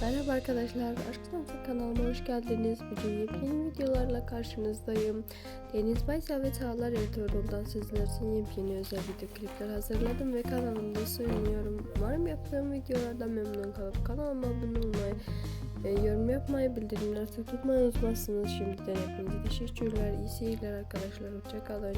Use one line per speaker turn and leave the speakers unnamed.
Merhaba arkadaşlar, Aşk Sanatı kanalıma hoş geldiniz. Bugün yepyeni videolarla karşınızdayım. Deniz Baysal ve Çağlar Ertuğrul'dan sizler için yepyeni özel video klipler hazırladım ve kanalımda sunuyorum. Umarım yaptığım videolardan memnun kalıp kanalıma abone olmayı, e, yorum yapmayı, bildirimleri tutmayı unutmazsınız. Şimdiden hepinize teşekkürler, iyi seyirler arkadaşlar, hoşçakalın.